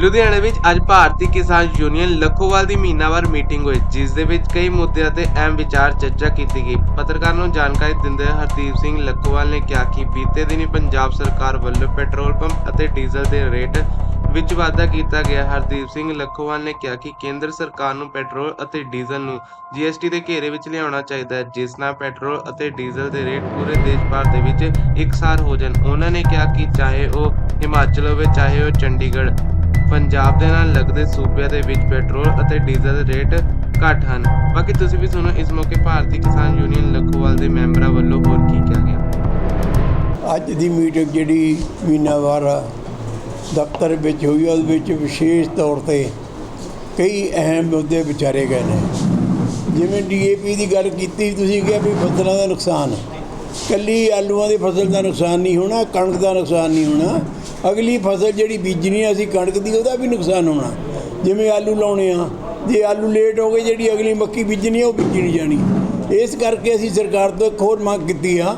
ਲੁਧਿਆਣਾ ਵਿੱਚ ਅੱਜ ਭਾਰਤੀ ਕਿਸਾਨ ਯੂਨੀਅਨ ਲੱਖੋਵਾਲ ਦੀ ਮਹੀਨਾਵਾਰ ਮੀਟਿੰਗ ਹੋਈ, ਜਿਸ ਦੇ ਵਿੱਚ ਕਈ ਮੁੱਦਿਆਂ ਤੇ ਅਹਿਮ ਵਿਚਾਰ ਚਰਚਾ ਕੀਤੀ ਗਈ। ਪੱਤਰਕਾਰਾਂ ਨੂੰ ਜਾਣਕਾਰੀ ਦਿੰਦੇ ਹੋਏ ਹਰਦੀਪ ਸਿੰਘ ਲੱਖੋਵਾਲ ਨੇ ਕਿਹਾ ਕਿ ਬੀਤੇ ਦਿਨੀ ਪੰਜਾਬ ਸਰਕਾਰ ਵੱਲੋਂ ਪੈਟਰੋਲ ਪੰਪ ਅਤੇ ਡੀਜ਼ਲ ਦੇ ਰੇਟ ਵਿੱਚ ਵਾਧਾ ਕੀਤਾ ਗਿਆ। ਹਰਦੀਪ ਸਿੰਘ ਲੱਖੋਵਾਲ ਨੇ ਕਿਹਾ ਕਿ ਕੇਂਦਰ ਸਰਕਾਰ ਨੂੰ ਪੈਟਰੋਲ ਅਤੇ ਡੀਜ਼ਲ ਨੂੰ ਜੀਐਸਟੀ ਦੇ ਘੇਰੇ ਵਿੱਚ ਲਿਆਉਣਾ ਚਾਹੀਦਾ ਹੈ, ਜਿਸ ਨਾਲ ਪੈਟਰੋਲ ਅਤੇ ਡੀਜ਼ਲ ਦੇ ਰੇਟ ਪੂਰੇ ਦੇਸ਼ ਭਰ ਦੇ ਵਿੱਚ ਇਕਸਾਰ ਹੋ ਜਾਣ। ਉਹਨਾਂ ਨੇ ਕਿਹਾ ਕਿ ਚਾਹੇ ਉਹ ਹਿਮਾਚਲ ਹੋਵੇ, ਚਾਹੇ ਉਹ ਚੰਡੀਗੜ੍ਹ ਪੰਜਾਬ ਦੇ ਨਾਲ ਲੱਗਦੇ ਸੂਬਿਆਂ ਦੇ ਵਿੱਚ ਪੈਟਰੋਲ ਅਤੇ ਡੀਜ਼ਲ ਦੇ ਰੇਟ ਘੱਟ ਹਨ। ਬਾਕੀ ਤੁਸੀਂ ਵੀ ਸੁਣੋ, ਇਸ ਮੌਕੇ ਭਾਰਤੀ ਕਿਸਾਨ ਯੂਨੀਅਨ ਲੱਖੋਵਾਲ ਦੇ ਮੈਂਬਰਾਂ ਵੱਲੋਂ ਹੋਰ ਕੀ ਕਿਹਾ ਗਿਆ? ਅੱਜ ਦੀ ਮੀਟਿੰਗ ਜਿਹੜੀ ਮਹੀਨਾਵਾਰ ਦਫ਼ਤਰ ਵਿੱਚ ਹੋਈ, ਉਹਦੇ ਵਿੱਚ ਵਿਸ਼ੇਸ਼ ਤੌਰ ਤੇ ਕਈ ਅਹਿਮ ਮੁੱਦੇ ਵਿਚਾਰੇ ਗਏ ਨੇ। ਜਿਵੇਂ ਡੀਏਪੀ ਦੀ ਗੱਲ ਕੀਤੀ, ਤੁਸੀਂ ਕਿਹਾ ਵੀ ਫਸਲਾਂ ਦਾ ਨੁਕਸਾਨ ਕੱਲੀ ਆਲੂਆਂ ਦੀ ਫਸਲ ਦਾ ਨੁਕਸਾਨ ਨਹੀਂ ਹੋਣਾ, ਕਣਕ ਦਾ ਨੁਕਸਾਨ ਨਹੀਂ ਹੋਣਾ। ਅਗਲੀ ਫਸਲ ਜਿਹੜੀ ਬੀਜਣੀ ਆ ਅਸੀਂ ਕਣਕ ਦੀ, ਉਹਦਾ ਵੀ ਨੁਕਸਾਨ ਹੋਣਾ। ਜਿਵੇਂ ਆਲੂ ਲਾਉਣੇ ਆ, ਜੇ ਆਲੂ ਲੇਟ ਹੋ ਗਏ, ਜਿਹੜੀ ਅਗਲੀ ਮੱਕੀ ਬੀਜਣੀ ਆ, ਉਹ ਬੀਜੀ ਨਹੀਂ ਜਾਣੀ। ਇਸ ਕਰਕੇ ਅਸੀਂ ਸਰਕਾਰ ਤੋਂ ਇੱਕ ਹੋਰ ਮੰਗ ਕੀਤੀ ਆ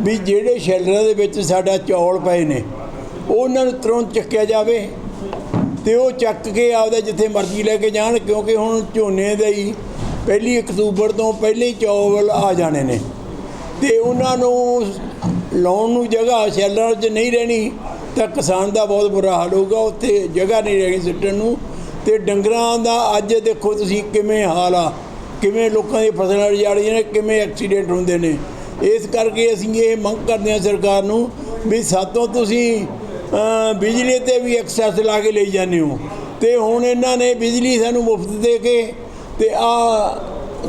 ਵੀ ਜਿਹੜੇ ਸ਼ੈਲਰਾਂ ਦੇ ਵਿੱਚ ਸਾਡਾ ਚੌਲ ਪਏ ਨੇ, ਉਹਨਾਂ ਨੂੰ ਤੁਰੰਤ ਚੱਕਿਆ ਜਾਵੇ ਤੇ ਉਹ ਚੱਕ ਕੇ ਆਪਦਾ ਜਿੱਥੇ ਮਰਜ਼ੀ ਲੈ ਕੇ ਜਾਣ, ਕਿਉਂਕਿ ਹੁਣ ਝੋਨੇ ਦਾ ਹੀ ਪਹਿਲੀ ਅਕਤੂਬਰ ਤੋਂ ਪਹਿਲੇ ਹੀ ਚੌਲ ਆ ਜਾਣੇ ਨੇ। ਤੇ ਉਹਨਾਂ ਨੂੰ ਲਾਉਣ ਨੂੰ ਜਗ੍ਹਾ ਸ਼ੈਲਰਾਂ 'ਚ ਨਹੀਂ ਰਹਿਣੀ, ਤਾਂ ਕਿਸਾਨ ਦਾ ਬਹੁਤ ਬੁਰਾ ਹਾਲ ਹੋਊਗਾ, ਉੱਥੇ ਜਗ੍ਹਾ ਨਹੀਂ ਰਹਿਣੀ ਸਿੱਟਣ ਨੂੰ। ਤੇ ਡੰਗਰਾਂ ਦਾ ਅੱਜ ਦੇਖੋ ਤੁਸੀਂ ਕਿਵੇਂ ਹਾਲ ਆ, ਕਿਵੇਂ ਲੋਕਾਂ ਦੀ ਫਸਲਾਂ ਰਜਾੜੀਆਂ ਨੇ, ਕਿਵੇਂ ਐਕਸੀਡੈਂਟ ਹੁੰਦੇ ਨੇ। ਇਸ ਕਰਕੇ ਅਸੀਂ ਇਹ ਮੰਗ ਕਰਦੇ ਹਾਂ ਸਰਕਾਰ ਨੂੰ ਵੀ ਸਾਤੋਂ ਤੁਸੀਂ ਬਿਜਲੀ ਤੇ ਵੀ ਐਕਸੈਸ ਲਾ ਕੇ ਲਈ ਜਾਂਦੇ ਹੋ। ਤੇ ਹੁਣ ਇਹਨਾਂ ਨੇ ਬਿਜਲੀ ਸਾਨੂੰ ਮੁਫਤ ਦੇ ਕੇ ਤੇ ਆ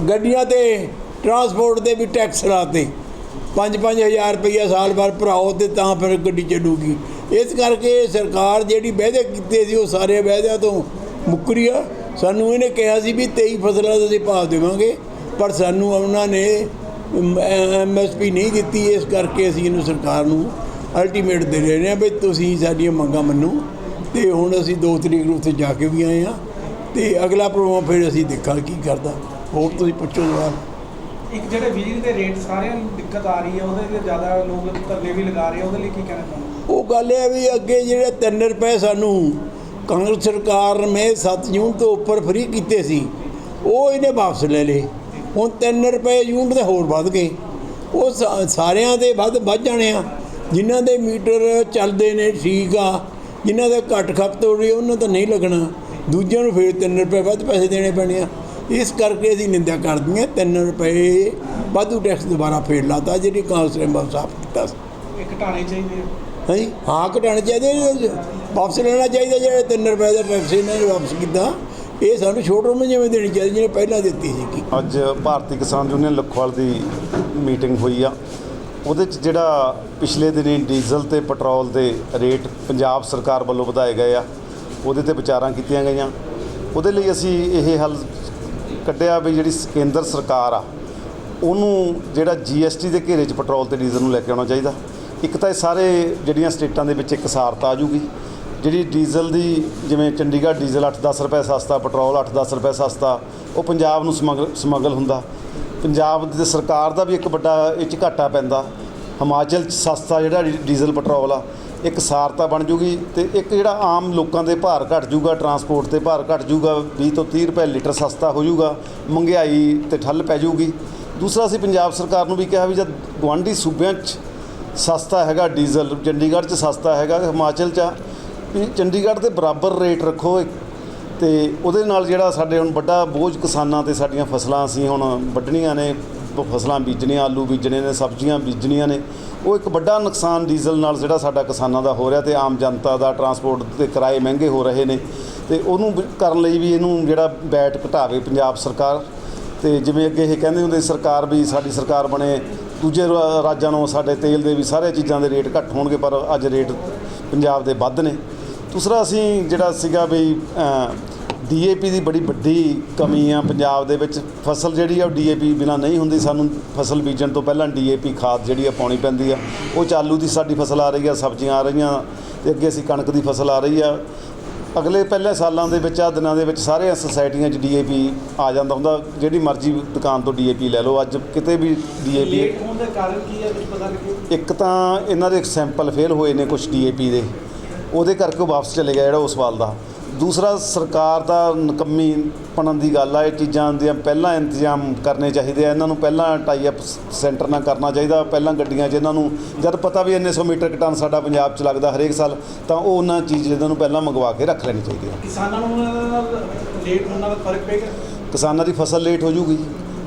ਗੱਡੀਆਂ ਤੇ ਟਰਾਂਸਪੋਰਟ ਦੇ ਵੀ ਟੈਕਸ ਲਾਤੇ। 5-5000 ਰੁਪਈਆ ਸਾਲ ਭਰ ਭਰਾਓ ਤੇ ਤਾਂ ਫਿਰ ਗੱਡੀ ਚੱਲੂਗੀ। ਇਸ ਕਰਕੇ ਸਰਕਾਰ ਜਿਹੜੀ ਵਾਅਦੇ ਕੀਤੇ ਸੀ ਉਹ ਸਾਰੇ ਵਾਅਦਿਆਂ ਤੋਂ ਮੁੱਕਰੀ ਆ। ਸਾਨੂੰ ਇਹਨੇ ਕਿਹਾ ਸੀ ਵੀ 23 ਫਸਲਾਂ ਦਾ ਅਸੀਂ ਭਾਅ ਦੇਵਾਂਗੇ, ਪਰ ਸਾਨੂੰ ਉਹਨਾਂ ਨੇ ਐਮਐਸਪੀ ਨਹੀਂ ਦਿੱਤੀ। ਇਸ ਕਰਕੇ ਅਸੀਂ ਇਹਨੂੰ ਸਰਕਾਰ ਨੂੰ ਅਲਟੀਮੇਟ ਦੇ ਰਹੇ ਹਾਂ ਵੀ ਤੁਸੀਂ ਸਾਡੀਆਂ ਮੰਗਾਂ ਮੰਨੋ ਤੇ ਹੁਣ ਅਸੀਂ 2 ਤਰੀਕ ਨੂੰ ਉੱਥੇ ਜਾ ਕੇ ਵੀ ਆਏ ਆ ਤੇ ਅਗਲਾ ਪ੍ਰੋਗਰਾਮ ਫਿਰ ਅਸੀਂ ਦੇਖਾਂ ਕੀ ਕਰਦਾ। ਹੋਰ ਤੁਸੀਂ ਪੁੱਛੋ ਜਵਾਬ। ਇੱਕ ਜਿਹੜੇ ਬਿਜਲੀ ਦੇ ਰੇਟ ਸਾਰਿਆਂ ਨੂੰ ਦਿੱਕਤ ਆ ਰਹੀ ਹੈ ਉਹਦੇ ਤੇ ਜ਼ਿਆਦਾ ਲੋਕ ਧਰਨੇ ਵੀ ਲਗਾ ਰਹੇ ਆ, ਉਹਦੇ ਲਈ ਕੀ ਕਹਿਣਾ ਚਾਹੁੰਦੇ ਉਹ ਗੱਲ ਇਹ ਹੈ ਵੀ ਅੱਗੇ ਜਿਹੜੇ 3 ਰੁਪਏ ਸਾਨੂੰ ਕਾਂਗਰਸ ਸਰਕਾਰ ਨੇ 7 ਜੂਨ ਤੋਂ ਉੱਪਰ ਫ੍ਰੀ ਕੀਤੇ ਸੀ, ਉਹ ਇਹਨੇ ਵਾਪਸ ਲੈ ਲਏ। ਹੁਣ 3 ਰੁਪਏ ਯੂਨਿਟ ਦੇ ਹੋਰ ਵੱਧ ਗਏ। ਉਹ ਸਾਰਿਆਂ ਦੇ ਵੱਧ ਵੱਧ ਜਾਣੇ ਆ। ਜਿਨ੍ਹਾਂ ਦੇ ਮੀਟਰ ਚੱਲਦੇ ਨੇ ਠੀਕ ਆ, ਜਿਨ੍ਹਾਂ ਦੇ ਘੱਟ ਖਪਤ ਹੋ ਰਹੀ ਉਹਨਾਂ ਤਾਂ ਨਹੀਂ ਲੱਗਣਾ। ਦੂਜਿਆਂ ਨੂੰ ਫਿਰ 3 ਰੁਪਏ ਵੱਧ ਪੈਸੇ ਦੇਣੇ ਪੈਣੇ ਆ। ਇਸ ਕਰਕੇ ਅਸੀਂ ਨਿੰਦਾ ਕਰਦੇ ਹਾਂ 3 ਰੁਪਏ ਵਾਧੂ ਟੈਕਸ ਦੁਬਾਰਾ ਫੇਰ ਲਾਤਾ ਜਿਹੜੀ ਕਾਂਗਰਸ ਨੇ ਵਾਪਸ ਕੀਤਾ ਸੀ। ਇੱਕ ਘਟਾਣੇ ਚਾਹੀਦੇ ਹਾਂਜੀ ਹਾਂ ਘਟਾਉਣੇ ਚਾਹੀਦੇ ਨੇ। ਵਾਪਸ ਲੈਣਾ ਚਾਹੀਦਾ ਜਿਹੜੇ 3 ਰੁਪਏ ਦਾ ਟੈਕਸ ਇਹਨਾਂ ਨੇ ਵਾਪਸ ਕੀਤਾ ਇਹ ਸਾਨੂੰ ਛੋਟ ਨੂੰ ਜਿਵੇਂ ਦੇਣੀ ਚਾਹੀਦੀ ਜਿਹਨੇ ਪਹਿਲਾਂ ਦਿੱਤੀ ਸੀ ਅੱਜ ਭਾਰਤੀ ਕਿਸਾਨ ਯੂਨੀਅਨ ਲਖਵਾਲ ਦੀ ਮੀਟਿੰਗ ਹੋਈ ਆ। ਉਹਦੇ ਚ ਜਿਹੜਾ ਪਿਛਲੇ ਦਿਨੀ ਡੀਜ਼ਲ ਤੇ ਪੈਟਰੋਲ ਦੇ ਰੇਟ ਪੰਜਾਬ ਸਰਕਾਰ ਵੱਲੋਂ ਵਧਾਏ ਗਏ ਆ ਉਹਦੇ ਤੇ ਵਿਚਾਰਾਂ ਕੀਤੀਆਂ ਗਈਆਂ। ਉਹਦੇ ਲਈ ਅਸੀਂ ਇਹ ਹੱਲ ਕੱਢਿਆ ਵੀ ਜਿਹੜੀ ਕੇਂਦਰ ਸਰਕਾਰ ਆ, ਉਹਨੂੰ ਜਿਹੜਾ ਜੀਐਸਟੀ ਦੇ ਘੇਰੇ 'ਚ ਪੈਟਰੋਲ ਤੇ ਡੀਜ਼ਲ ਨੂੰ ਲੈ ਕੇ ਆਉਣਾ ਚਾਹੀਦਾ। ਇੱਕ ਤਾਂ ਇਹ ਸਾਰੇ ਜਿਹੜੀਆਂ ਸਟੇਟਾਂ ਦੇ ਵਿੱਚ ਇੱਕ ਸਾਰਤਾ ਆ ਜੂਗੀ ਜਿਹੜੀ ਡੀਜ਼ਲ ਦੀ, ਜਿਵੇਂ ਚੰਡੀਗੜ੍ਹ ਡੀਜ਼ਲ 8-10 ਰੁਪਏ ਸਸਤਾ, ਪੈਟਰੋਲ 8-10 ਰੁਪਏ ਸਸਤਾ, ਉਹ ਪੰਜਾਬ ਨੂੰ ਸਮਗਲ ਸਮਗਲ ਹੁੰਦਾ। ਪੰਜਾਬ ਦੀ ਸਰਕਾਰ ਦਾ ਵੀ ਇੱਕ ਵੱਡਾ ਇਹ 'ਚ ਘਾਟਾ ਪੈਂਦਾ। ਹਿਮਾਚਲ 'ਚ ਸਸਤਾ ਜਿਹੜਾ ਡੀਜ਼ਲ ਪੈਟਰੋਲ ਆ ਇੱਕ ਸਾਰਤਾ ਬਣ ਜੂਗੀ ਤੇ ਇੱਕ ਜਿਹੜਾ ਆਮ ਲੋਕਾਂ ਦੇ ਭਾਰ ਘਟ ਜੂਗਾ ਟਰਾਂਸਪੋਰਟ ਤੇ ਭਾਰ ਘਟ ਜੂਗਾ 20 ਤੋਂ 30 ਰੁਪਏ ਲੀਟਰ ਸਸਤਾ ਹੋ ਜੂਗਾ ਮਹਿੰਗਾਈ ਤੇ ਠੱਲ ਪੈ ਜੂਗੀ। ਦੂਸਰਾ ਅਸੀਂ ਪੰਜਾਬ ਸਰਕਾਰ ਨੂੰ ਵੀ ਕਿਹਾ ਵੀ ਜਦ ਗੁਆਂਢੀ ਸੂਬਿਆਂ 'ਚ ਸਸਤਾ ਹੈਗਾ ਡੀਜ਼ਲ ਚੰਡੀਗੜ੍ਹ 'ਚ ਸਸਤਾ ਹੈਗਾ ਹਿਮਾਚਲ 'ਚ ਆ, ਵੀ ਚੰਡੀਗੜ੍ਹ ਦੇ ਬਰਾਬਰ ਰੇਟ ਰੱਖੋ ਤੇ ਉਹਦੇ ਨਾਲ ਜਿਹੜਾ ਸਾਡੇ ਹੁਣ ਵੱਡਾ ਬੋਝ ਕਿਸਾਨਾਂ ਤੇ ਸਾਡੀਆਂ ਫਸਲਾਂ ਅਸੀਂ ਹੁਣ ਵੱਢਣੀਆਂ ਨੇ ਫਸਲਾਂ ਬੀਜਣੀਆਂ, ਆਲੂ ਬੀਜਣੇ ਨੇ, ਸਬਜ਼ੀਆਂ ਬੀਜਣੀਆਂ ਨੇ, ਉਹ ਇੱਕ ਵੱਡਾ ਨੁਕਸਾਨ ਡੀਜ਼ਲ ਨਾਲ ਜਿਹੜਾ ਸਾਡਾ ਕਿਸਾਨਾਂ ਦਾ ਹੋ ਰਿਹਾ ਤੇ ਆਮ ਜਨਤਾ ਦਾ ਟਰਾਂਸਪੋਰਟ ਦੇ ਕਿਰਾਏ ਮਹਿੰਗੇ ਹੋ ਰਹੇ ਨੇ ਤੇ ਉਹਨੂੰ ਕਰਨ ਲਈ ਵੀ ਇਹਨੂੰ ਜਿਹੜਾ ਬੈਟ ਘਟਾਵੇ ਪੰਜਾਬ ਸਰਕਾਰ ਤੇ ਜਿਵੇਂ ਅੱਗੇ ਇਹ ਕਹਿੰਦੇ ਹੁੰਦੇ ਸਰਕਾਰ ਵੀ ਸਾਡੀ ਸਰਕਾਰ ਬਣੇ, ਦੂਜੇ ਰਾਜਾਂ ਨੂੰ ਸਾਡੇ ਤੇਲ ਦੇ ਵੀ ਸਾਰੇ ਚੀਜ਼ਾਂ ਦੇ ਰੇਟ ਘੱਟ ਹੋਣਗੇ ਪਰ ਅੱਜ ਰੇਟ ਪੰਜਾਬ ਦੇ ਵੱਧ ਨੇ। ਦੂਸਰਾ ਅਸੀਂ ਜਿਹੜਾ ਸੀਗਾ ਵੀ ਡੀਏਪੀ ਦੀ ਬੜੀ ਵੱਡੀ ਕਮੀ ਆ ਪੰਜਾਬ ਦੇ ਵਿੱਚ। ਫਸਲ ਜਿਹੜੀ ਆ ਉਹ ਡੀਏਪੀ ਬਿਨਾ ਨਹੀਂ ਹੁੰਦੀ। ਸਾਨੂੰ ਫਸਲ ਬੀਜਣ ਤੋਂ ਪਹਿਲਾਂ ਡੀਏਪੀ ਖਾਦ ਜਿਹੜੀ ਆ ਪਾਉਣੀ ਪੈਂਦੀ ਆ। ਉਹ ਚਾਲੂ ਦੀ ਸਾਡੀ ਫਸਲ ਆ ਰਹੀ ਆ ਸਬਜ਼ੀਆਂ ਆ ਰਹੀਆਂ ਤੇ ਅੱਗੇ ਅਸੀਂ ਕਣਕ ਦੀ ਫਸਲ ਆ ਰਹੀ ਆ। ਅਗਲੇ ਪਹਿਲੇ ਸਾਲਾਂ ਦੇ ਵਿੱਚ ਆ ਦਿਨਾਂ ਦੇ ਵਿੱਚ ਸਾਰੇ ਸੁਸਾਇਟੀਆਂ 'ਚ ਡੀਏਪੀ ਆ ਜਾਂਦਾ ਹੁੰਦਾ। ਜਿਹੜੀ ਮਰਜ਼ੀ ਦੁਕਾਨ ਤੋਂ ਡੀਏਪੀ ਲੈ ਲਓ। ਅੱਜ ਕਿਤੇ ਵੀ ਡੀਏਪੀ ਲੇਟ ਹੋਣ ਦਾ ਕਾਰਨ ਕੀ ਹੈ ਕੁਝ ਪਤਾ ਲੱਗੇ ਇੱਕ ਤਾਂ ਇਹਨਾਂ ਦੇ ਸੈਂਪਲ ਫੇਲ ਹੋਏ ਨੇ ਕੁਝ ਡੀਏਪੀ ਦੇ। ਉਹਦੇ ਕਰਕੇ ਵਾਪਸ ਚਲੇ ਗਿਆ ਜਿਹੜਾ ਉਸ ਵਾਲ ਦਾ। ਦੂਸਰਾ ਸਰਕਾਰ ਦਾ ਨਕੰਮੀ ਪਣਨ ਦੀ ਗੱਲ ਆ ਇਹ ਚੀਜ਼ਾਂ ਦੀਆਂ ਪਹਿਲਾਂ ਇੰਤਜ਼ਾਮ ਕਰਨੇ ਚਾਹੀਦੇ ਆ। ਇਹਨਾਂ ਨੂੰ ਪਹਿਲਾਂ ਟਾਈ ਅਪ ਸੈਂਟਰ ਨਾਲ ਕਰਨਾ ਚਾਹੀਦਾ। ਪਹਿਲਾਂ ਗੱਡੀਆਂ 'ਚ ਇਹਨਾਂ ਨੂੰ ਜਦ ਪਤਾ ਵੀ ਇੰਨੇ ਸੌ ਮੀਟਰ ਕੁ ਟਨ ਸਾਡਾ ਪੰਜਾਬ 'ਚ ਲੱਗਦਾ ਹਰੇਕ ਸਾਲ ਤਾਂ ਉਹ ਉਹਨਾਂ ਚੀਜ਼ ਇਹਨਾਂ ਨੂੰ ਪਹਿਲਾਂ ਮੰਗਵਾ ਕੇ ਰੱਖ ਲੈਣੀ ਚਾਹੀਦੀ ਆ। ਕਿਸਾਨਾਂ ਨੂੰ ਲੇਟ ਹੋਣ ਨਾਲ ਫ਼ਰਕ ਪਏਗਾ? ਕਿਸਾਨਾਂ ਦੀ ਫਸਲ ਲੇਟ ਹੋ ਜੂਗੀ।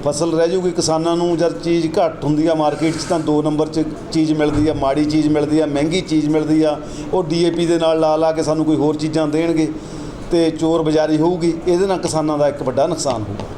ਫਸਲ ਰਹਿ ਜੂਗੀ। ਕਿਸਾਨਾਂ ਨੂੰ ਜਦ ਚੀਜ਼ ਘੱਟ ਹੁੰਦੀ ਆ ਮਾਰਕੀਟ 'ਚ ਤਾਂ ਦੋ ਨੰਬਰ 'ਚ ਚੀਜ਼ ਮਿਲਦੀ ਆ ਮਾੜੀ ਚੀਜ਼ ਮਿਲਦੀ ਆ ਮਹਿੰਗੀ ਚੀਜ਼ ਮਿਲਦੀ ਆ। ਉਹ ਡੀਏਪੀ ਦੇ ਨਾਲ ਲਾ ਲਾ ਕੇ ਸਾਨੂੰ ਕੋਈ ਹੋਰ ਚੀਜ਼ਾਂ ਦੇਣਗੇ। ਤੇ ਚੋਰ ਬਾਜ਼ਾਰੀ ਹੋਊਗੀ ਇਹਦੇ ਨਾਲ ਕਿਸਾਨਾਂ ਦਾ ਇੱਕ ਵੱਡਾ ਨੁਕਸਾਨ ਹੋਊਗਾ।